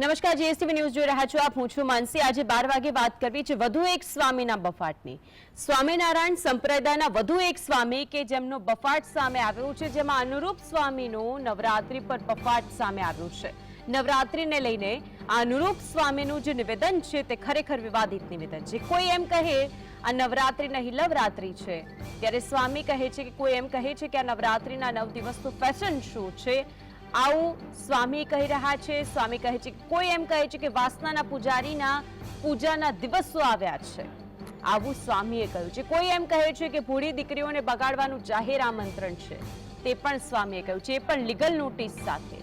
નમસ્કાર, GSTV news જોઈ રહ્યા છો આપ. હું છું માનસી. આજે બાર વાગે વાત કરવી છે વધુ એક સ્વામીના બફાટની. સ્વામિનારાયણ સંપ્રદાયના વધુ એક સ્વામી કે જેમનો બફાટ સામે આવ્યો છે, જેમાં અનુરૂપ સ્વામીનું નવરાત્રી પર બફાટ સામે આવ્યું છે. નવરાત્રીને લઈને આ અનુરૂપ સ્વામીનું જે નિવેદન છે તે ખરેખર વિવાદિત નિવેદન છે. કોઈ એમ કહે, આ નવરાત્રી નહીં, લવરાત્રી છે. ત્યારે સ્વામી કહે છે કે, કોઈ એમ કહે છે કે આ નવરાત્રીના નવ દિવસનું ફેશન શું છે. આવું સ્વામી કહી રહ્યા છે. સ્વામી કહે છે કોઈ એમ કહે છે કે વાસનાના પૂજારીના પૂજાના દિવસો આવ્યા છે. આવું સ્વામીએ કહ્યું છે. કોઈ એમ કહે છે કે ભૂળી દીકરીઓને બગાડવાનું જાહેર આમંત્રણ છે. તે પણ સ્વામીએ કહ્યું છે. એ પણ લીગલ નોટિસ સાથે.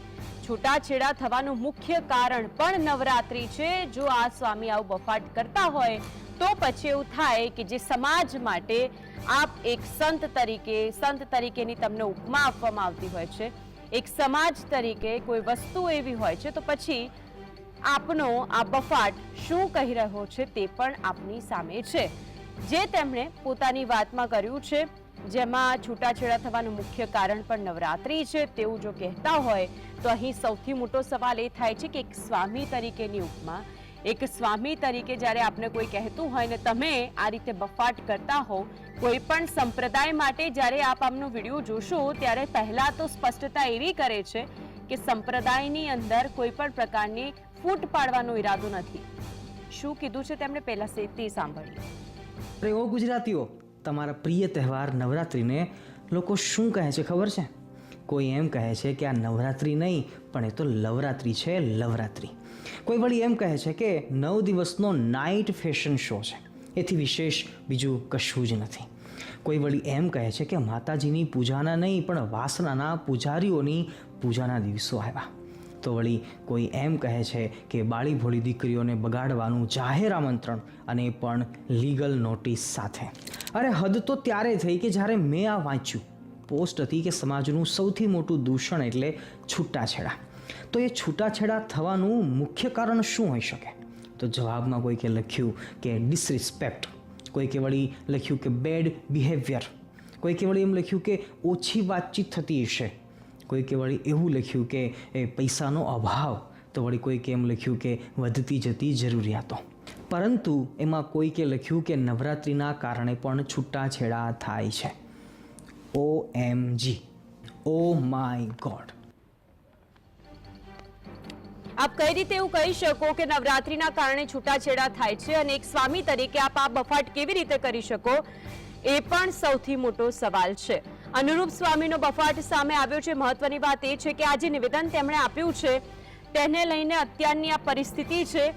છૂટાછેડા થવાનું મુખ્ય કારણ પણ નવરાત્રી છે. જો આ સ્વામી આવું બફાટ કરતા હોય, તો પછી એવું થાય કે જે સમાજ માટે આપ એક સંત તરીકે, સંત તરીકેની તમને ઉપમા આપવામાં આવતી હોય છે. એક સમાજ તરીકે કોઈ વસ્તુ એવી હોય છે, તો પછી આપનો આ બફાટ શું કહી રહ્યો છે તે પણ આપની સામે છે. જે તેમણે પોતાની વાતમાં કર્યું છે, જેમાં છૂટાછેડા થવાનું મુખ્ય કારણ પણ નવરાત્રી છે, તેવું જો કહેતા હોય, તો અહીં સૌથી મોટો સવાલ એ થાય છે કે એક સ્વામી તરીકેની ઉપમા એક સ્વામી તરીકે જ્યારે આપને કોઈ કહેતું હોય ને તમે આ રીતે બફાટ કરતા હો કોઈ પણ સંપ્રદાય માટે જ્યારે આપ આમનો વીડિયો જોશો, ત્યારે પહેલાં તો સ્પષ્ટતા એવી કરે છે કે સંપ્રદાયની અંદર કોઈ પણ પ્રકારની ફૂટ પાડવાનો ઈરાદો નથી. શું કીધું છે તેમણે? પહેલાં સે તે સાંભળ્યું અરે ગુજરાતીઓ, તમારા પ્રિય તહેવાર નવરાત્રિને લોકો શું કહે છે ખબર છે? કોઈ એમ કહે છે કે આ નવરાત્રિ નહીં, પણ એ તો લવરાત્રિ છે, લવરાત્રિ. કોઈ વળી એમ કહે છે કે નવ દિવસનો નાઇટ ફેશન શો છે. એથી વિશેષ બીજું કશું જ નથી. કોઈ વળી એમ કહે છે કે માતાજીની પૂજાના નહીં, પણ વાસનાના પૂજારીઓની પૂજાના દિવસો આવ્યા. તો વળી કોઈ એમ કહે છે કે બાળી ભોળી દીકરીઓને બગાડવાનું જાહેર આમંત્રણ અને પણ લીગલ નોટિસ સાથે. અરે હદ તો ત્યારે થઈ કે જ્યારે મેં આ વાંચ્યું. પોસ્ટ હતી કે સમાજનું સૌથી મોટું દૂષણ એટલે છૂટાછેડા. તો એ છૂટાછેડા થવાનું મુખ્ય કારણ શું હોઈ શકે? તો જવાબમાં કોઈકે લખ્યું કે ડિસરિસ્પેક્ટ કોઈકે વળી લખ્યું કે બેડ બિહેવિયર કોઈકે વળી એમ લખ્યું કે ઓછી વાતચીત થતી હશે, કોઈકે વળી એવું લખ્યું કે એ પૈસાનો અભાવ, તો વળી કોઈકે એમ લખ્યું કે વધતી જતી જરૂરિયાતો. પરંતુ એમાં કોઈકે લખ્યું કે નવરાત્રિના કારણે પણ છૂટાછેડા થાય છે. ઓ એમ જી ઓ માય ગોડ આપ કઈ રીતે એવું કહી શકો કે નવરાત્રીના કારણે છૂટાછેડા થાય છે અને એક સ્વામી તરીકે આપ આ બફાટ કેવી રીતે કરી શકો? એ પણ સૌથી મોટો સવાલ છે. અનુરૂપ સ્વામીનો બફાટ સામે આવ્યો છે. મહત્વની વાત એ છે કે આ જે નિવેદન તેમણે આપ્યું છે. તેને લઈને અત્યારની આ પરિસ્થિતિ છે.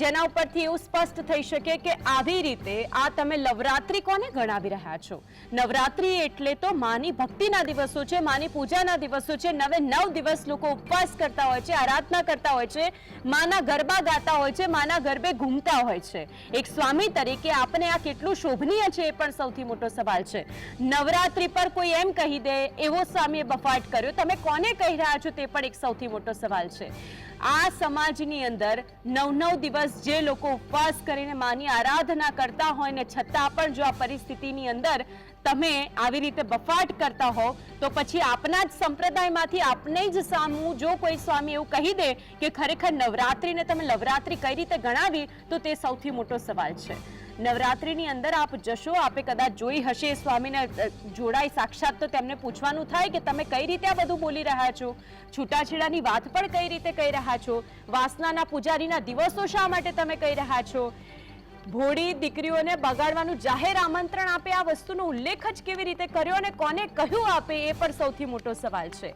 જેના ઉપરથી એવું સ્પષ્ટ થઈ શકે કે આવી રીતે આ તમે નવરાત્રી કોને ગણાવી રહ્યા છો? નવરાત્રી એટલે તો માની ભક્તિના દિવસો છે, માની પૂજાના દિવસો છે, નવે નવ દિવસ લોકો ઉપવાસ કરતા હોય છે, આરાધના કરતા હોય છે, માના ગરબા ગાતા હોય છે, માના ગરબે ઘૂમતા હોય છે. એક સ્વામી તરીકે આપને આ કેટલું શોભનીય છે એ પણ સૌથી મોટો સવાલ છે. નવરાત્રી પર કોઈ એમ કહી દે, એવો સ્વામીએ બફાટ કર્યો. તમે કોને કહી રહ્યા છો તે પણ એક સૌથી મોટો સવાલ છે. આ સમાજની અંદર નવ નવ દિવસ જે લોકો ઉપવાસ કરીને માની આરાધના કરતા હોય ને છતાં પણ જો આ પરિસ્થિતિની અંદર તમે આવી રીતે બફાટ કરતા હો, તો પછી આપના જ સંપ્રદાયમાંથી આપને જ સામું જો કોઈ સ્વામી એવું કહી દે કે ખરેખર નવરાત્રિને તમે નવરાત્રિ કઈ રીતે ગણાવી, તો તે સૌથી મોટો સવાલ છે. નવરાત્રિની અંદર આપ જશો, આપે કદાચ જોઈ હશે, સ્વામીને જોડાઈ સાક્ષાત તો તેમને પૂછવાનું થાય કે તમે કઈ રીતે આ બધું બોલી રહ્યા છો? છૂટાછેડાની વાત પણ કઈ રીતે કહી રહ્યા છો? વાસનાના પૂજારીના દિવસો શા માટે તમે કહી રહ્યા છો? ભોળી દીકરીઓને બગાડવાનું જાહેર આમંત્રણ આપે, આ વસ્તુનો ઉલ્લેખ જ કેવી રીતે કર્યો અને કોને કહ્યું આપે, એ પણ સૌથી મોટો સવાલ છે.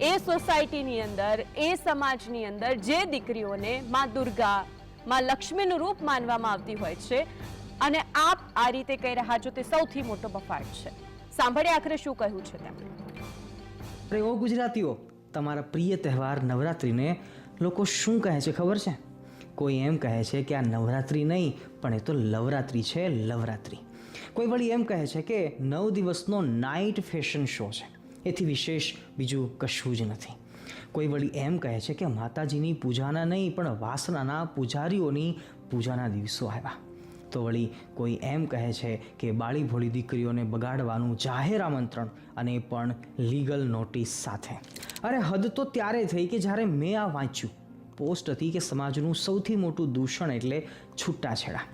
એ સોસાયટીની અંદર, એ સમાજની અંદર જે દીકરીઓને માં દુર્ગા માં લક્ષ્મીનું રૂપ માનવામાં આવતી હોય છે. અને આપ આ રીતે કહી રહ્યા છો તે સૌથી મોટો બફાટ છે. સાંભળે આખરે શું કહ્યું છે તેમણે? ઓ ગુજરાતીઓ, તમારા પ્રિય તહેવાર નવરાત્રિને લોકો શું કહે છે ખબર છે? કોઈ એમ કહે છે કે આ નવરાત્રિ નહીં, પણ એ તો લવરાત્રિ છે, લવરાત્રિ. કોઈ વળી એમ કહે છે કે નવ દિવસનો નાઇટ ફેશન શો છે. એથી વિશેષ બીજું કશું જ નથી. કોઈ વળી એમ કહે છે કે માતાજીની પૂજાના નહીં, પણ વાસનાના પૂજારીઓની પૂજાના દિવસો આવ્યા. તો વળી કોઈ એમ કહે છે કે બાળી ભોળી દીકરીઓને બગાડવાનું જાહેર આમંત્રણ અને પણ લીગલ નોટિસ સાથે. અરે હદ તો ત્યારે થઈ કે જ્યારે મેં આ વાંચ્યું. પોસ્ટ હતી કે સમાજનું સૌથી મોટું દૂષણ એટલે છૂટાછેડા.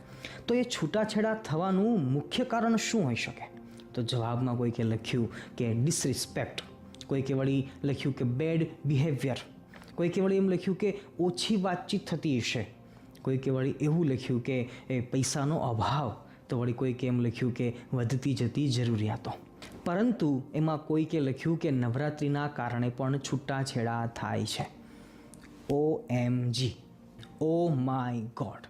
તો એ છૂટાછેડા થવાનું મુખ્ય કારણ શું હોઈ શકે? તો જવાબમાં કોઈકે લખ્યું કે ડિસરિસ્પેક્ટ. કોઈકે વળી લખ્યું કે બેડ બિહેવિયર કોઈકે વળી એમ લખ્યું કે ઓછી વાતચીત થતી હશે. કોઈકે વળી એવું લખ્યું કે એ પૈસાનો અભાવ. તો વળી કોઈકે એમ લખ્યું કે વધતી જતી જરૂરિયાતો. પરંતુ એમાં કોઈકે લખ્યું કે નવરાત્રિના કારણે પણ છૂટાછેડા થાય છે. ઓ એમ જી ઓ માય ગોડ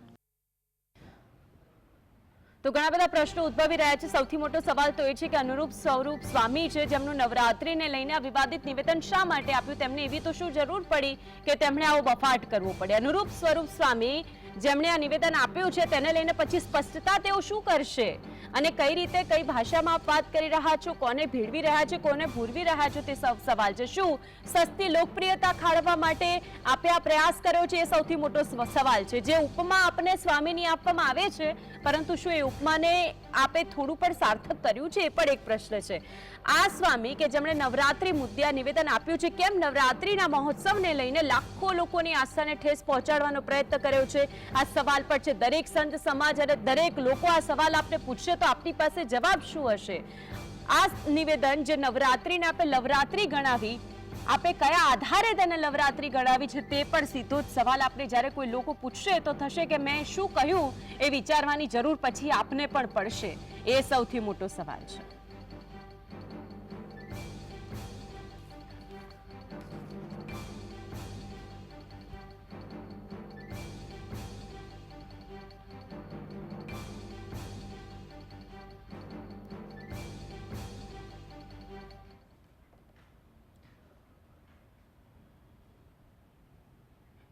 તો ઘણા બધા પ્રશ્નો ઉદ્ભવી રહ્યા છે. સૌથી મોટો સવાલ તો એ છે કે અનુરૂપ સ્વરૂપ સ્વામી છે, જેમનું નવરાત્રીને લઈને આ વિવાદિત નિવેદન શા માટે આપ્યું? તેમને એવી તો શું જરૂર પડી કે તેમણે આવો બફાટ કરવો પડે? અનુરૂપ સ્વરૂપ સ્વામી જેમણે આ નિવેદન આપ્યું છે, તેને લઈને પછી સ્પષ્ટતા તેઓ શું કરશે? અને કઈ રીતે કઈ ભાષામાં વાત કરી રહ્યા છો? કોને ભેળવી રહ્યા છો, કોને ભૂરવી રહ્યા છો? તે સવ- સવાલ છે. શું સસ્તી લોકપ્રિયતા ખાળવા માટે આપે આ પ્રયાસ કર્યો છે? એ સૌથી મોટો સ્વ- સવાલ છે. જે ઉપમા આપને સ્વામીની આપવામાં આવે છે પરંતુ શું એ ઉપમાને આપે થોડું પણ સાર્થક કર્યું છે? એ પણ એક પ્રશ્ન છે. આ સ્વામી કે જેમણે નવરાત્રી મુદ્દે આ નિવેદન આપ્યું છે, કેમ નવરાત્રીના મહોત્સવને લઈને લાખો લોકોની આસ્થાને ઠેસ પહોંચાડવાનો પ્રયત્ન કર્યો છે? આ સવાલ પર છે, દરેક સંત સમાજ અને દરેક લોકો આ સવાલ આપને પૂછશે તો આપની પાસે જવાબ શું હશે? આ નિવેદન જે નવરાત્રીને આપણે લવરાત્રી ગણાવી આપે કયા આધારે તેને નવરાત્રી ગણાવી છે તે પણ સીધો જ સવાલ આપણે જ્યારે કોઈ લોકો પૂછશે તો થશે કે મેં શું કહ્યું એ વિચારવાની જરૂર પછી આપને પણ પડશે. એ સૌથી મોટો સવાલ છે.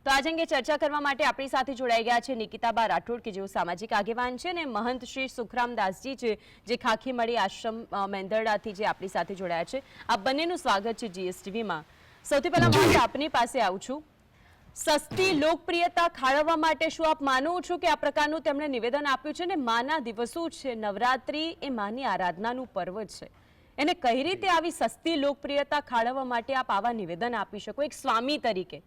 તો આજ અંગે ચર્ચા કરવા માટે આપણી સાથે જોડાઈ ગયા છે નિકિતાબા રાઠોડ, કે જેઓ સામાજિક આગેવાન છે, અને મહંત શ્રી સુખરામદાસજી છે, જે ખાખીમળી આશ્રમ મેંદરડાથી જે આપણી સાથે જોડાયા છે. આ બંનેનું સ્વાગત છે જીએસટીવીમાં. સૌથી પહેલા હું આપની પાસે આવું છું. સસ્તી, લોકપ્રિયતા ખાળવવા માટે શું આપ માનો છો કે આ પ્રકારનું તેમણે નિવેદન આપ્યું છે ને માના દિવસો છે, નવરાત્રી એ માની આરાધનાનું પર્વ છે. એને કઈ રીતે આવી સસ્તી, લોકપ્રિયતા ખાળવવા માટે આપ આવા નિવેદન આપી શકો? એક સ્વામી તરીકે.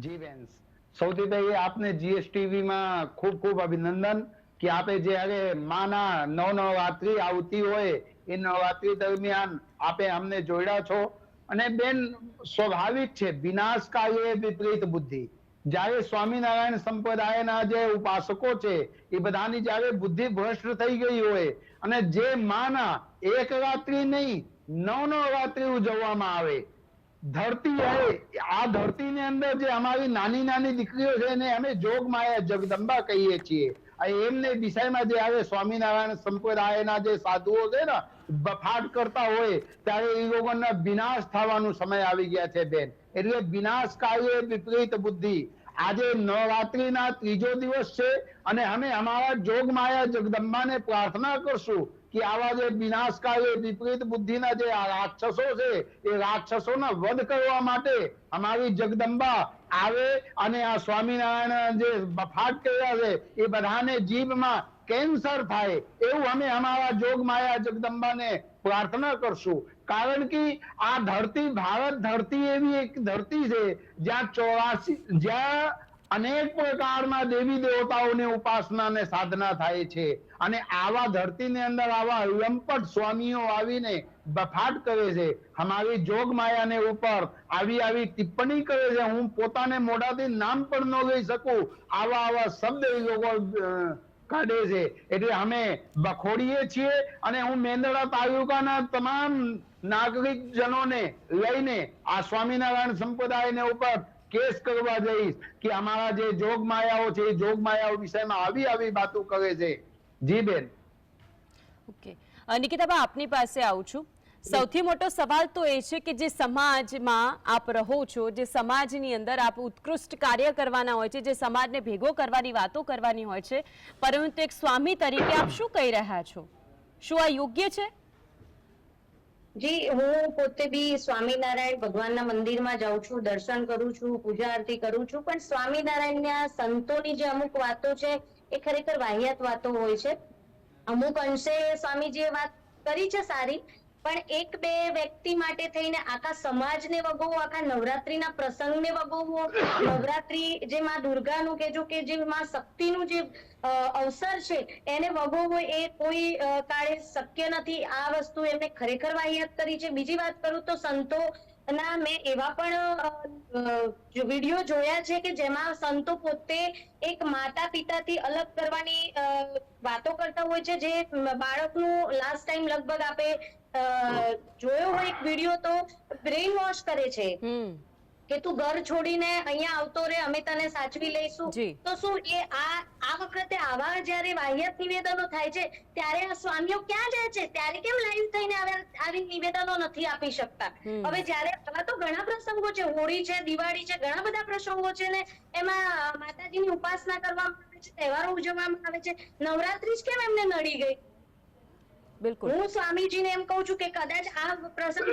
જી બેન સૌથી પહેલી આપને જીએસટીવી માં ખૂબ ખૂબ અભિનંદન કે આપે જ્યારે માના નવ નવરાત્રી આવતી હોય એ નવરાત્રી દરમિયાન આપે અમને જોડ્યા છો. અને બેન, સ્વાભાવિક છે વિનાશકારી વિપરીત બુદ્ધિ. જ્યારે સ્વામિનારાયણ સંપ્રદાયના જે ઉપાસકો છે, એ બધાની જ્યારે બુદ્ધિ ભ્રષ્ટ થઈ ગઈ હોય અને જે માના એક રાત્રિ નહીં, નવ નવરાત્રી ઉજવવામાં આવે ધરતી હે આ ધરતીની અંદર જે અમારી નાની નાની દીકરીઓ છે એને અમે જોગ માયા, જગદંબા કહીએ છીએ. એમને દિશામાં જે આવે, સ્વામિનારાયણ સંપ્રદાયના જે સાધુઓ છે ને બફાટ કરતા હોય, ત્યારે એ લોકોના વિનાશ થવાનો સમય આવી ગયા છે બેન. એટલે વિનાશકારી વિપરીત બુદ્ધિ. આજે નવરાત્રીના ત્રીજો દિવસ છે અને અમે અમારા જોગ માયા જગદંબાને પ્રાર્થના કરશું કે આવા જે વિનાશકારી વિપરીત બુદ્ધિના જે રાક્ષસો છે, એ રાક્ષસોના વધ કરવા માટે અમારી જગદંબા આવે અને આ સ્વામિનારાયણ જે બફાટ કર્યા છે, એ બધાને જીભમાં કેન્સર થાય. એવું અમે અમારા જોગ માયા જગદંબાને પ્રાર્થના કરશું. કારણ કે આ ધરતી, ભારત ધરતી એવી એક ધરતી છે, જ્યાં ચોરાસી, જ્યાં અનેક પ્રકારના દેવી દેવતાઓની ઉપાસના અને સાધના થાય છે. અને આવા ધરતીની અંદર આવા લંપટ સ્વામીઓ આવીને બફાટ કરે છે. અમારી જોગ માયાને ઉપર આવી આવી ટિપ્પણી કરે છે. હું પોતાને મોઢાથી નામ પણ ન લઈ શકું. આવા આવા શબ્દ એ લોકો કાઢે છે. એટલે અમે બખોડીએ છીએ અને હું મેંદડા તાલુકાના તમામ નાગરિક જનોને લઈને આ સ્વામિનારાયણ સંપ્રદાયને ઉપર કેસ કરવા જઈશ કે અમારા જે જોગ માયાઓ છે, એ જોગ માયાઓ વિષયમાં આવી આવી વાતો કરે છે. જી બેન. ઓકે. નિકિતાબા આપની પાસે આવું છું. સૌથી મોટો સવાલ તો એ છે કે જે સમાજમાં આપ રહો છો, જે સમાજની અંદર આપ ઉત્કૃષ્ટ કાર્ય કરવાના હોય છે, જે સમાજને ભેગો કરવાની વાતો કરવાની હોય છે, પરંતુ એક સ્વામી તરીકે આપ શું કહી રહ્યા છો? શું આ યોગ્ય છે? જી, હું પોતે બી સ્વામિનારાયણ ભગવાનના મંદિરમાં જાઉં છું, દર્શન કરું છું, પૂજા આરતી કરું છું, પણ સ્વામિનારાયણના સંતોની જે અમુક વાતો છે, એ ખરેખર વાહિયાત વાતો હોય છે. અમુક અંશે સ્વામીજીએ વાત કરી છે સારી પણ એક બે વ્યક્તિ માટે થઈને આખા સમાજને વગોવો, આખા નવરાત્રીના પ્રસંગને વગોવો, નવરાત્રી જે માં દુર્ગાનું કેજો કે જે માં શક્તિનું જે અવસર છે, એને વગોવો એ કોઈ કાળે શક્ય નથી. આ વસ્તુ એમને ખરેખર વાહિયાત કરી છે. બીજી વાત કરું તો સંતો ના મેં એવા પણ વીડિયો જોયા છે કે જેમાં સંતો પોતે એક માતા પિતાથી અલગ કરવાની વાતો કરતા હોય છે. જે બાળકનું લાસ્ટ ટાઈમ લગભગ આપે જોયો હોય એક વીડિયો તો બ્રેઇન વોશ કરે છે. કે તું ઘર છોડીને અહીંયા આવતો રે અમે તને સાચવી લઈશું. તો શું એ આ આ વખતે આવા જ્યારે વાહિયાત નિવેદનો થાય છે ત્યારે આ સ્વામીઓ ક્યાં જાય છે? ત્યારે કેમ લાઈવ થઈને આવી નિવેદનો નથી આપી શકતા? હવે જ્યારે આવા તો ઘણા પ્રસંગો છે હોળી છે દિવાળી છે ઘણા બધા પ્રસંગો છે ને એમાં માતાજીની ઉપાસના કરવામાં આવે છે તહેવારો ઉજવવામાં આવે છે. નવરાત્રી જ કેમ એમને નડી ગઈ? બિલકુલ. હું સ્વામીજીને એમ કહું છું કે કદાચ આ પ્રસંગ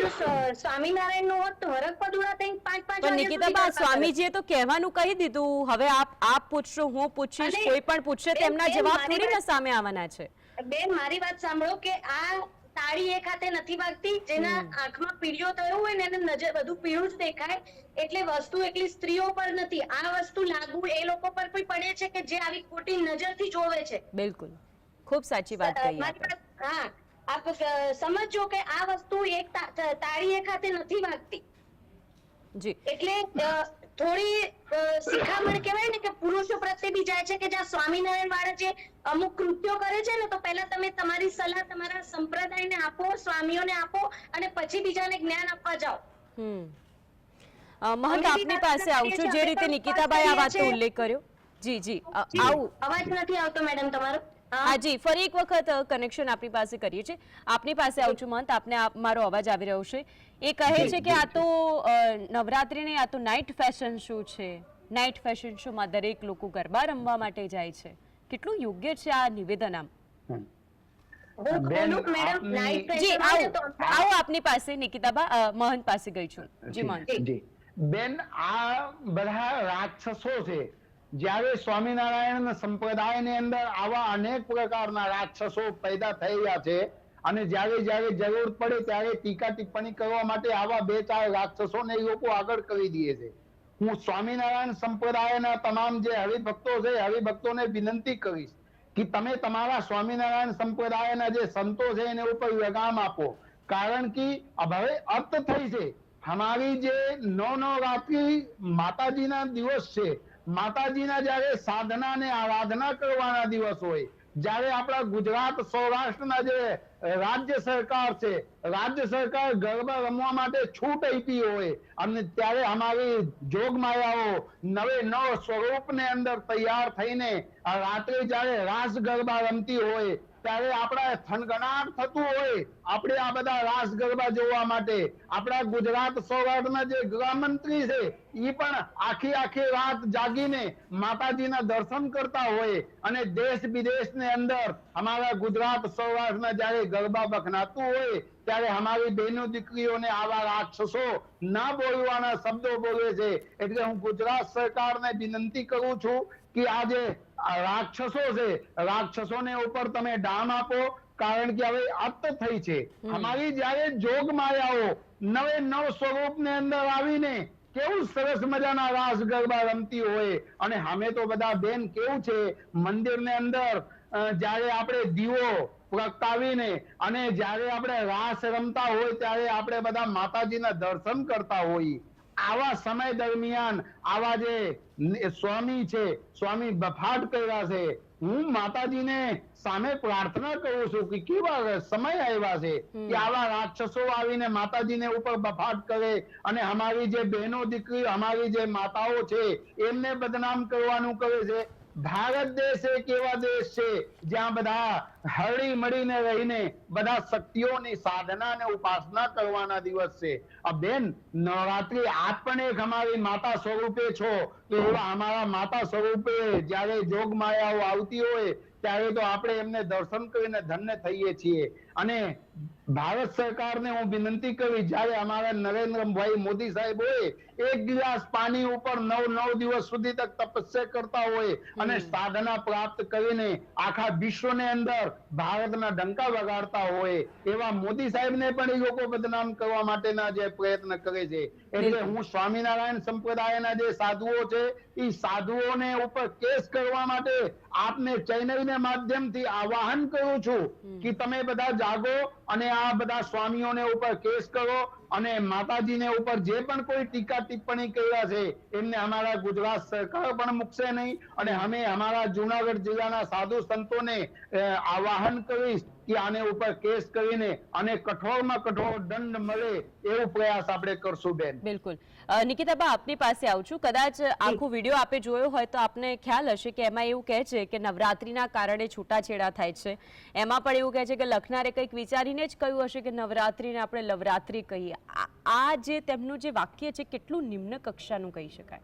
સ્વામિનારાયણ નો હોત તો હરક પદુડા થઈને પાંચ પાંચ પણ નિકિતાબા સ્વામીજીએ તો કહેવાનું કહી દીધું. હવે આપ આપ પૂછશો હું પૂછીશ કોઈ પણ પૂછશે તેમના જવાબ મારી થોડી ને વાત- સામે આવવાના છે. બેન મારી વાત સાંભળો કે આ તાળી એક હાથે નથી વાગતી જેના આંખમાં પીળિયો થયો હોય ને એને નજર બધું પીળું જ દેખાય. એટલે વસ્તુ એકલી સ્ત્રીઓ પર નથી. આ વસ્તુ લાગુ એ લોકો પર પણ પડે છે કે જે આવી ખોટી નજરથી જોવે છે. બિલકુલ. ખૂબ સાચી વાત કહી આપે. વાત હા. આપ સમજો કે આ વસ્તુ એક તાળી એક હાથે નથી વાગતી. જી. એટલે થોડી શિખામણ કહેવાય ને કે પુરુષો પ્રત્યે બી જાય છે કે જ્યાં સ્વામિનારાયણ વાળા જે અમુક કૃત્યો કરે છે ને તો પહેલા તમે તમારી સલાહ તમારા સંપ્રદાયને આપો સ્વામીઓને આપો અને પછી બીજાને જ્ઞાન આપવા જાઓ. મહંત આપની પાસે આવું છું જે રીતે નિકિતાભાઈ નિકિતાબાઈ આ વાત વાતનો ઉલ્લેખ કર્યો. જી જી, આવું. અવાજ નથી આવતો મેડમ તમારો. હા. હા જી ફરી એક વખત કનેક્શન આપની પાસે કરીએ છીએ. આપની પાસે આવું છું મંત આપને મારો અવાજ આવી રહ્યો છે. એ કહે છે કે આ તો નવરાત્રી ને આ તો નાઇટ ફેશન શો છે. નાઇટ ફેશન શોમાં દરેક લોકો ગરબા રમવા માટે જાય છે. કેટલું યોગ્ય છે આ નિવેદન આમ? બોલું મેડમ? આપની- જી આવો આપની પાસે નિકિતાબા મહંત પાસે ગઈ છું. જી મહંત બેન આ બધા રાક્ષસો છે. જ્યારે સ્વામિનારાયણ સંપ્રદાયની અંદર આવા અનેક પ્રકારના રાક્ષસો પેદા રહ્યા છે અને જ્યારે જ્યારે જરૂર પડે ત્યારે ટીકા ટિપ્પણી કરવા માટે આવા બે ચાર રાક્ષસોને લોકો આગળ કરી દે છે. હું સ્વામિનારાયણ સંપ્રદાયના તમામ જે હરિભક્તો છે હરિભક્તોને વિનંતી કરીશ કે તમે તમારા સ્વામિનારાયણ સંપ્રદાયના જે સંતો છે એને ઉપર લગામ આપો. કારણ કે હવે અર્થ થઈ છે. હમારી જે નવ નવરાત્રી માતાજીના દિવસ છે માતાજીના જ્યારે સાધના ને આરાધના કરવાના દિવસ હોય, જ્યારે આપણા ગુજરાત સૌરાષ્ટ્રના જે રાજ્ય સરકાર છે રાજ્ય સરકાર ગરબા રમવા માટે છૂટ આપી હોય. અને ત્યારે અમારી જોગમાયાઓ નવે નવ સ્વરૂપને અંદર તૈયાર થઈને રાત્રે જ્યારે રાસ ગરબા રમતી હોય, ત્યારે આપણા થનગણાટ થતું હોય. આપણે આ બધા રાસ ગરબા જોવા માટે, આપણા ગુજરાત સૌરાષ્ટ્રના જે ગૃહમંત્રી છે એ પણ આખી આખી રાત જાગીને માતાજીના દર્શન કરતા હોય અને દેશ વિદેશની અંદર અમારા ગુજરાત સૌરાષ્ટ્રના જ્યારે ગરબા બખનાતું હોય ત્યારે અમારી બહેનો દીકરીઓને આવા રાક્ષસો ના બોલવાના શબ્દો બોલે છે. એટલે હું ગુજરાત સરકારને વિનંતી કરું છું કે આ જે રાક્ષસો છે રાક્ષસોને ઉપર તમે ડામ આપો કારણ કે હવે અત થઈ છે. અમારી જ્યારે જોગ માયાઓ નવે નવ સ્વરૂપને અંદર આવીને કેવું સરસ મજાના રાસ ગરબા રમતી હોય અને અમે તો બધા બેન કેવું છે મંદિરને અંદર જ્યારે આપણે દીવો પ્રગટાવીને અને જ્યારે આપણે રાસ રમતા હોય ત્યારે આપણે બધા માતાજીના દર્શન કરતા હોઈએ આવા સમય દરમિયાન આવા જે સ્વામી છે સ્વામી બફાટ કર્યા છે હું માતાજીને સામે પ્રાર્થના કરું છું કે કેવા સમય આવ્યા છે કે આવા રાક્ષસો આવીને માતાજીને ઉપર બફાટ કરે અને અમારી જે બહેનો દીકરી અમારી જે માતાઓ છે એમને બદનામ કરવાનું કરે છે. ભારત દેશ એક એવા દેશ છે જ્યાં બધા હળી મળીને રહીને બધા શક્તિઓની સાધના અને ઉપાસના કરવાના દિવસ છે. આ બેન, નવરાત્રી આપ પણ એક અમારી માતા સ્વરૂપે છો. તો એવા અમારા માતા સ્વરૂપે જ્યારે જોગ માયાઓ આવતી હોય, ત્યારે તો આપણે એમને દર્શન કરીને ધન્ય થઈએ છીએ. અને ભારત સરકારને હું વિનંતી કરી જ્યારે અમારા નરેન્દ્રભાઈ મોદી સાહેબ હોય એક ગ્લાસ પાણી ઉપર નવ નવ દિવસ સુધી તક તપસ્યા કરતા હોય અને સાધના પ્રાપ્ત કરીને આખા વિશ્વને અંદર ભારતના ડંકા વગાડતા હોય એવા મોદી સાહેબને પણ એ લોકો બદનામ કરવા માટેના જે પ્રયત્ન કરે છે. એટલે હું સ્વામિનારાયણ સંપ્રદાયના જે સાધુઓ છે એ સાધુઓને ઉપર કેસ કરવા માટે આપને ચેનલને માધ્યમથી આવાહન કરું છું કે તમે બધા જાગો અને આ બધા સ્વામીઓને ઉપર કેસ કરો અને માતાજીને ઉપર જે પણ કોઈ ટીકા ટિપ્પણી કર્યા છે, એમને અમારા ગુજરાત સરકાર પણ મૂકશે નહીં. અને અમે અમારા જુનાગઢ જિલ્લાના સાધુ સંતોને આવાહન કરીશ કે આને ઉપર કેસ કરીને અને કઠોરમાં કઠોર દંડ મળે એવો પ્રયાસ આપણે કરશું બેન. બિલકુલ. નિકિતાબા આપની પાસે આવું છું. કદાચ આખો વીડિયો આપે જોયો હોય તો આપને ખ્યાલ હશે કે એમાં એવું કહે છે કે નવરાત્રીના કારણે છૂટાછેડા થાય છે. એમાં પણ એવું કહે છે કે લખનારે કંઈક વિચારીને જ કહ્યું હશે કે નવરાત્રીને આપણે લવરાત્રી કહીએ. આ- જે તેમનું જે વાક્ય છે, કેટલું નિમ્ન કક્ષાનું કહી શકાય?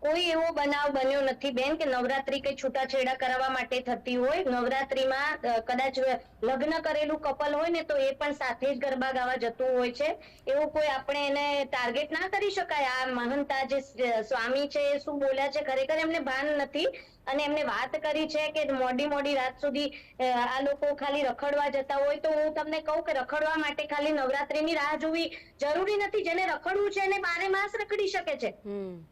કોઈ એવો બનાવ બન્યો નથી બેન કે નવરાત્રી કઈ છૂટાછેડા કરાવવા માટે થતી હોય. નવરાત્રીમાં કદાચ લગ્ન કરેલું કપલ હોય ને તો એ પણ સાથે જ ગરબા ગાવા જતું હોય છે. એવું કોઈ આપણે એને ટાર્ગેટ ના કરી શકાય? આ મહંતા જે સ્વામી છે, એ શું બોલ્યા છે? ખરેખર એમને ભાન નથી. અને એમને વાત કરી છે કે મોડી મોડી રાત સુધી આ લોકો ખાલી રખડવા જતા હોય તો હું તમને કહું કે રખડવા માટે ખાલી નવરાત્રીની રાહ જોવી જરૂરી નથી. જેને રખડવું છે એને બારે માસ રખડી શકે છે.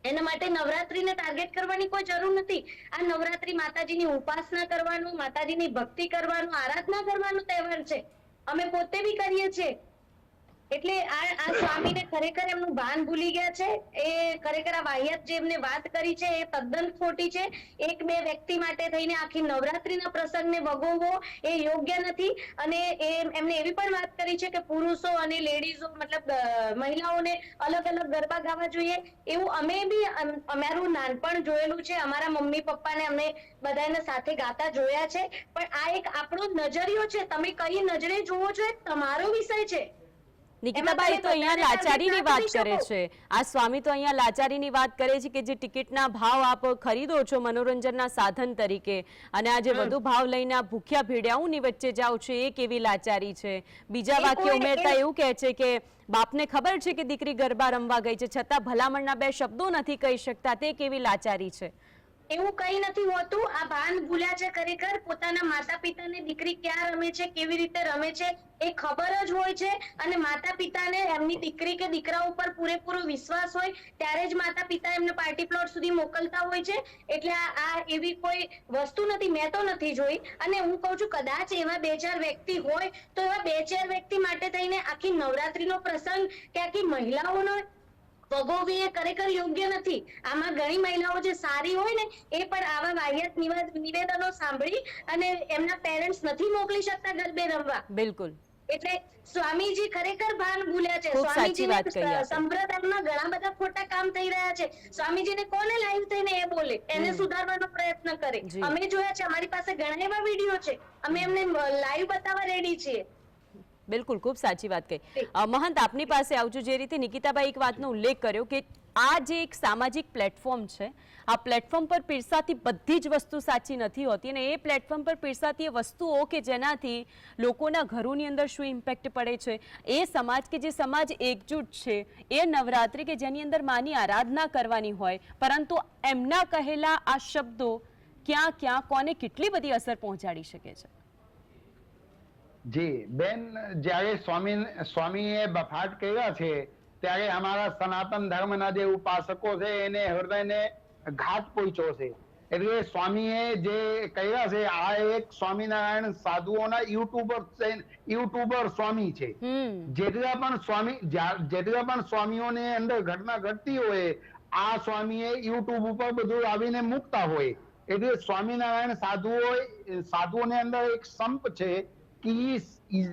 એના માટે નવરાત્રીને ટાર્ગેટ કરવાની કોઈ જરૂર નથી. આ નવરાત્રી માતાજીની ઉપાસના કરવાનું માતાજીની ભક્તિ કરવાનું આરાધના કરવાનો તહેવાર છે. અમે પોતે બી કરીએ છીએ. એટલે આ આ સ્વામીને ખરેખર એમનું ભાન ભૂલી ગયા છે. એ ખરેખર આ વાહિયાત જે એમને વાત કરી છે, એ તદ્દન ખોટી છે. એક બે વ્યક્તિ માટે થઈને આખી નવરાત્રીના પ્રસંગને વગોવવો એ યોગ્ય નથી. અને એ એમને એવી પણ વાત કરી છે કે પુરુષો અને લેડીઝો મતલબ મહિલાઓને અલગ અલગ ગરબા ગાવા જોઈએ. એવું અમે બી અમારું નાનપણ જોયેલું છે. અમારા મમ્મી પપ્પાને અમે બધાને સાથે ગાતા જોયા છે. પણ આ એક આપણો નજરિયો છે. તમે કઈ નજરે જુઓ છો એ તમારો વિષય છે. નિકિતાબાઈ તો અહીંયા લાચારીની વાત કરે છે. આ સ્વામી તો અહીંયા લાચારીની વાત કરે છે કે જે ટિકિટના ભાવ આપ ખરીદો છો મનોરંજનના સાધન તરીકે અને આ જે વધુ ભાવ લઈને આ ભૂખ્યા ભેડિયાઓની વચ્ચે જાઓ છો એ કેવી લાચારી છે? બીજા વાક્ય ઉમેરતા એવું કહે છે કે બાપને ખબર છે કે દીકરી ગરબા રમવા ગઈ છે છતાં ભલામણના બે શબ્દો નથી કહી શકતા તે કેવી લાચારી છે? એવું કઈ નથી હોતું. આ ભાન ભૂલ્યા છે ખરેખર. પોતાના માતા પિતાને દીકરી ક્યાં રમે છે, કેવી રીતે રમે છે, એ ખબર જ હોય છે. અને માતા પિતાને એમની દીકરી કે દીકરા ઉપર પૂરેપૂરો વિશ્વાસ હોય, ત્યારે જ માતા પિતા એમને પાર્ટી પ્લોટ સુધી મોકલતા હોય છે. એટલે આ એવી કોઈ વસ્તુ નથી, મેં તો નથી જોઈ. અને હું કહું છું, કદાચ એવા બે ચાર વ્યક્તિ હોય, તો એવા બે ચાર વ્યક્તિ માટે થઈને આખી નવરાત્રીનો પ્રસંગ કે આખી મહિલાઓનો ભોગવવી એ ખરેખર યોગ્ય નથી. આમાં ઘણી મહિલાઓ જે સારી હોય ને એ પણ આવા વાહિયાત નિવેદ- નિવેદનો સાંભળી અને એમના પેરેન્ટ્સ નથી મોકલી શકતા ગરબે રમવા. બિલકુલ. એટલે સ્વામીજી ખરેખર ભાન ભૂલ્યા છે. સ્વામીજીને. સંપ્રદાયમાં ઘણા બધા ખોટા કામ થઈ રહ્યા છે. સ્વામીજીને કોને લાઈવ થઈને એ બોલે? એને સુધારવાનો પ્રયત્ન કરે. અમે જોયા છે અમારી પાસે ઘણા એવા વીડિયો છે. અમે એમને લાઈવ બતાવવા રેડી છીએ. બિલકુલ ખૂબ સાચી વાત કહી. મહંત આપની પાસે આવજો જે રીતે નિકિતાભાઈ એક વાતનો ઉલ્લેખ કર્યો કે આ જે એક સામાજિક પ્લેટફોર્મ છે આ પ્લેટફોર્મ પર પીરસાતી બધી જ વસ્તુ સાચી નથી હોતી અને એ પ્લેટફોર્મ પર પીરસાતી એ વસ્તુઓ કે જેનાથી લોકોના ઘરોની અંદર શું ઇમ્પેક્ટ પડે છે એ સમાજ કે જે સમાજ એકજૂટ છે એ નવરાત્રિ કે જેની અંદર માની આરાધના કરવાની હોય પરંતુ એમના કહેલા આ શબ્દો ક્યાં ક્યાં કોને કેટલી બધી અસર પહોંચાડી શકે છે? જી બેન જ્યારે સ્વામી સ્વામીએ બફાટ કર્યા છે ત્યારે અમારા સનાતન ધર્મના જે ઉપાસકો છે એને હૃદયને ઘાત પહોંચ્યો છે. એટલે સ્વામીએ જે કહ્યા છે આ એક સ્વામિનારાયણ સાધુઓના યુટ્યુબર યુટ્યુબર સ્વામી છે. જેટલા પણ સ્વામી જેટલા પણ સ્વામીઓને અંદર ઘટના ઘટતી હોય આ સ્વામીએ યુટ્યુબ ઉપર બધું આવીને મૂકતા હોય. એટલે સ્વામિનારાયણ સાધુઓ સાધુઓની અંદર એક સંપ છે કે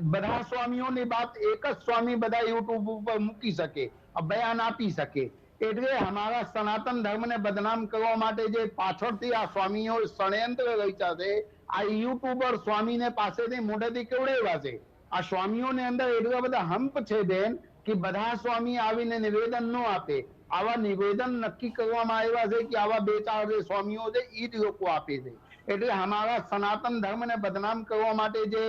બધા સ્વામીઓની વાત એક જ સ્વામી બધા યુટ્યુબ ઉપર મૂકી શકે બયાન આપી શકે. એટલે અમારા સનાતન ધર્મને બદનામ કરવા માટે જે પાછળથી આ સ્વામીઓ ષડયંત્ર રચ્યા છે, આ યુટ્યુબર સ્વામીને પાસેથી મોઢેથી કેવડેવા છે? આ સ્વામીઓની અંદર એટલા બધા હંપ છે બેન કે બધા સ્વામી આવીને નિવેદન ન આપે. આવા નિવેદન નક્કી કરવામાં આવ્યા છે કે આવા બે ચાર જે સ્વામીઓ છે એ જ લોકો આપે છે. એટલે અમારા સનાતન ધર્મને બદનામ કરવા માટે જે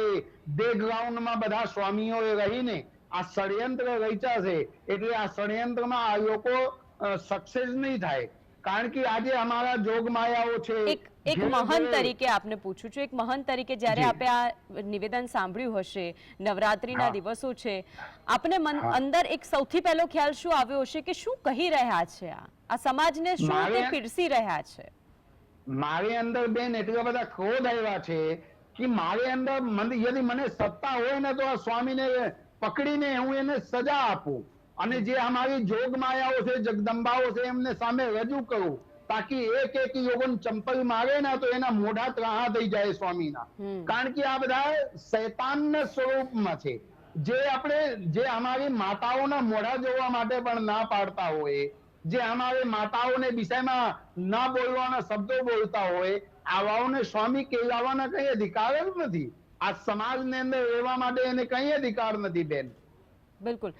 બેકગ્રાઉન્ડમાં બધા સ્વામીઓએ રહીને આ ષડયંત્ર રચ્યા છે એટલે આ ષડયંત્રમાં આ લોકો સક્સેસ નહીં થાય. કારણ કે આજે અમારા જોગમાયાઓ છે. એક એક મહંત તરીકે આપને પૂછું છું એક મહંત તરીકે જ્યારે આપે આ નિવેદન સાંભળ્યું હશે નવરાત્રીના. દિવસો છે આપને મન અંદર એક સૌથી પહેલો ખ્યાલ શું આવ્યો હશે કે શું કહી રહ્યા છે આ? આ સમાજને શું તે પીરસી રહ્યા છે? મારી અંદર બેન એટલા બધા ક્રોધ આવ્યા છે કે મારી અંદર યદી મને સત્તા હોય ને તો આ સ્વામીને પકડીને હું એને સજા આપું. અને જે અમારી જોગ માયાઓ છે જગદંબાઓ છે એમને સામે રજૂ કરું તાકી એક એક યોગન ચંપલ મારે ને તો એના મોઢા ત્રાહા થઈ જાય સ્વામીના. કારણ કે આ બધા શૈતાનના સ્વરૂપમાં છે. જે આપણે જે અમારી માતાઓના મોઢા જોવા માટે પણ ના પાડતા હોય જે અમારી માતાઓને વિષયમાં ના બોલવાના શબ્દો બોલતા હોય આવાઓને સ્વામી કહેવાના કઈ અધિકાર જ નથી. આ સમાજની અંદર રહેવા માટે એને કઈ અધિકાર નથી બેન. બિલકુલ.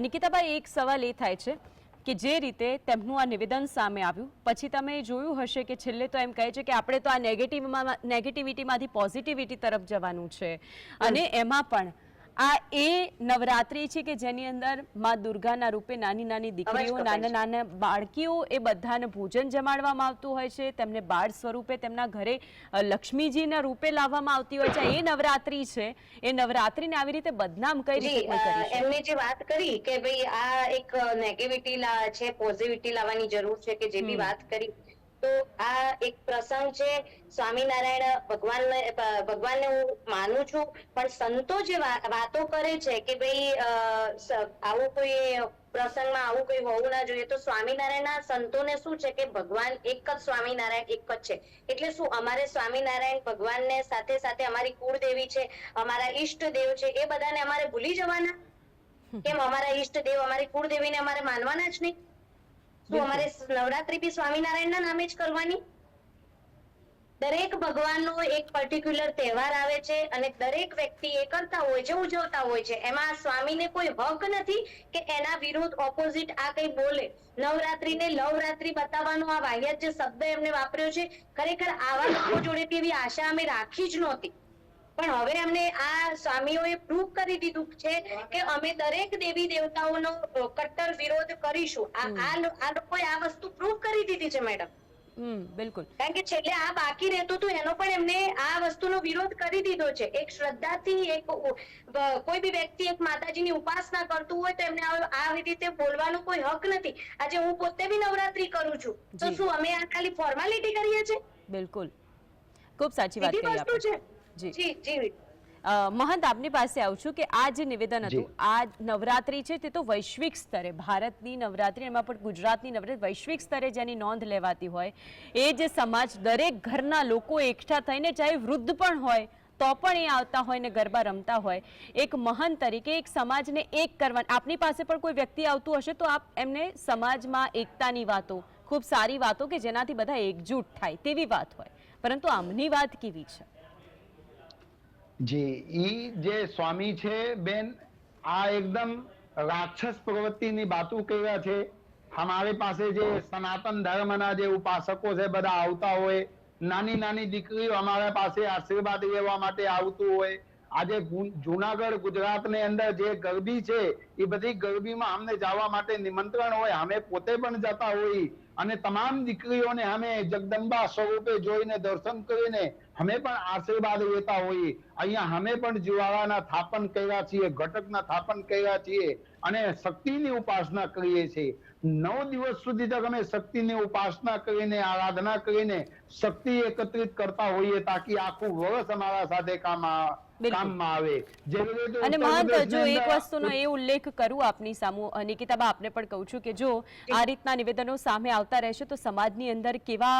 નિકિતાભાઈ એક સવાલ એ થાય છે કે જે રીતે તેમનું આ નિવેદન સામે આવ્યું પછી તમે જોયું હશે કે છેલ્લે તો એમ કહે છે કે આપણે તો આ નેગેટિવમાં નેગેટિવિટીમાંથી પોઝિટિવિટી તરફ જવાનું છે. અને એમાં પણ આ એ નવરાત્રી છે કે જેની અંદરમાં દુર્ગાના રૂપે નાની નાની દીકરીઓ નાના નાના બાળકીઓ એ બધાને ભોજન જમાડવામાં આવતું હોય છે. તેમને બાળ સ્વરૂપે તેમના ઘરે લક્ષ્મીજીના રૂપે લાવવામાં આવતી હોય છે. એ નવરાત્રી છે. એ નવરાત્રીને આવી રીતે બદનામ કઈ રીતે એમને જે વાત કરી કે ભાઈ આ એક નેગેટિવિટી છે પોઝિટિવિટી લાવવાની જરૂર છે કે જે બી વાત કરી તો આ એક પ્રસંગ છે. સ્વામિનારાયણ ભગવાનને ભગવાનને હું માનું છું. પણ સંતો જે વાતો કરે છે કે ભાઈ આવું કોઈ પ્રસંગમાં આવું કોઈ હોવું ના જોઈએ, તો સ્વામિનારાયણના સંતોને શું છે કે ભગવાન એક જ સ્વામિનારાયણ એક જ છે. એટલે શું અમારે સ્વામિનારાયણ ભગવાનને સાથે સાથે અમારી કુળદેવી છે, અમારા ઈષ્ટ દેવ છે, એ બધાને અમારે ભૂલી જવાના? કેમ અમારા ઈષ્ટ દેવ અમારી કુળદેવીને અમારે માનવાના જ નહીં? બિલકુલ. અમારે નવરાત્રી બી સ્વામિનારાયણના નામે જ કરવાની. દરેક ભગવાનનો એક પર્ટિક્યુલર તહેવાર આવે છે અને દરેક વ્યક્તિ એ કરતા હોય છે ઉજવતા હોય છે. એમાં સ્વામીને કોઈ હક નથી કે એના વિરુદ્ધ ઓપોઝિટ આ કઈ બોલે. નવરાત્રીને લવરાત્રી બતાવવાનો આ વાહિયાત જે શબ્દ એમને વાપર્યો છે ખરેખર આવા લોકો જોડેથી એવી આશા અમે રાખી જ નહોતી. પણ હવે અમને આ સ્વામીઓએ પ્રૂવ કરી દીધું છે કે અમે દરેક દેવી દેવતાઓનો કટ્ટર વિરોધ કરીશું. આ આ લોકોએ આ વસ્તુ પ્રૂવ કરી દીધી છે મેડમ હમ બિલકુલ. કારણ કે છેલ્લે આ બાકી રહેતું હતું એનો પણ એમને આ વસ્તુનો વિરોધ કરી દીધો છે. એક શ્રદ્ધાથી એક કોઈ બી વ્યક્તિ એક માતાજીની ઉપાસના કરતું હોય તો એમને આ- રીતે બોલવાનો કોઈ હક નથી. આજે હું પોતે બી નવરાત્રી કરું છું. તો શું અમે આ ખાલી ફોર્માલિટી કરીએ છીએ? બિલકુલ. ખૂબ સાચી વાત કહી વસ્તુ આપે છે જી. જી મહંત આપની પાસે આવું છું કે આ જે નિવેદન હતું આ નવરાત્રી છે તે તો વૈશ્વિક સ્તરે ભારતની નવરાત્રી એમાં પણ ગુજરાતની નવરાત્રી વૈશ્વિક સ્તરે જેની નોંધ લેવાતી હોય. એ જે સમાજ દરેક ઘરના લોકો એકઠા થઈને ચાહે વૃદ્ધ પણ હોય તો પણ એ આવતા હોય ને ગરબા રમતા હોય. એક મહાન તરીકે એક સમાજને એક કરવા આપની પાસે પણ કોઈ વ્યક્તિ આવતું હશે તો આપ એમને સમાજમાં એકતાની વાતો ખૂબ સારી વાતો કે જેનાથી બધા એકજૂટ થાય તેવી વાત હોય. પરંતુ આમની વાત કેવી છે? જી, ઈ જે સ્વામી છે, બેન, આ એકદમ રાક્ષસ પ્રવૃત્તિની બાતું કર્યા છે. અમારી પાસે જે સનાતન ધર્મના જે ઉપાસકો છે, બધા આવતા હોય, નાની નાની દીકરીઓ અમારા પાસે આશીર્વાદ લેવા માટે આવતું હોય. આજે જુનાગઢ, ગુજરાતની અંદર જે ગરબી છે, એ બધી ગરબીમાં અમને જવા માટે નિમંત્રણ હોય, અમે પોતે પણ જતા હોઈ અને તમામ દીકરીઓને અમે જગદંબા સ્વરૂપે જોઈને દર્શન કરીને અમે પણ આશીર્વાદ લેતા હોઈએ અહીંયા અમે પણ જીવાળાના થાપન કર્યા છીએ, ઘટકના થાપન કર્યા છીએ અને શક્તિની ઉપાસના કરીએ છીએ નવ દિવસ સુધી તક અમે શક્તિની ઉપાસના કરીને, આરાધના કરીને શક્તિ એકત્રિત કરતા હોઈએ તાકી આખું વર્ષ અમારા સાથે કામ. કામમાં આવે. જેવી અને મહંત જો એક વસ્તુનો એ ઉલ્લેખ કરું આપની સામુ નિકિતાબા આપને પણ કહું છું કે જો આ રીતના નિવેદનો સામે આવતા રહેશે તો સમાજની અંદર કેવા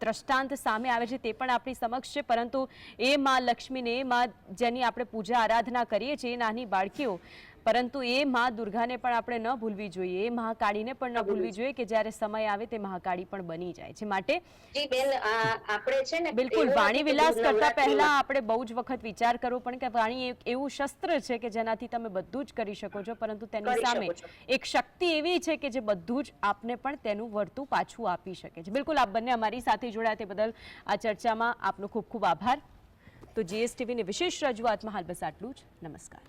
દ્રષ્ટાંત સામે આવે છે તે પણ આપણી સમક્ષ છે. પરંતુ એ માં લક્ષ્મીને એ માં જેની આપણે પૂજા આરાધના કરીએ છીએ નાની બાળકીઓ પરંતુ એ માં દુર્ગાને પણ આપણે ન ભૂલવી જોઈએ. એ મહાકાળીને પણ ન ભૂલવી જોઈએ કે જ્યારે સમય આવે તે મહાકાળી પણ બની જાય છે. માટે આપણે છે ને બિલકુલ વાણી વિલાસ કરતા પહેલા આપણે બહુ જ વખત વિચાર કરવો પણ કે વાણી એવું શસ્ત્ર છે કે જેનાથી તમે બધું જ કરી શકો છો પરંતુ તેની સામે એક શક્તિ એવી છે કે જે બધું જ આપને પણ તેનું વર્તું પાછું આપી શકે છે. બિલકુલ આપ બંને અમારી સાથે જોડાયા તે બદલ આ ચર્ચામાં આપનો ખૂબ ખૂબ આભાર. તો જીએસટીવીની વિશેષ રજૂઆતમાં હાલ બસ આટલું જ. નમસ્કાર.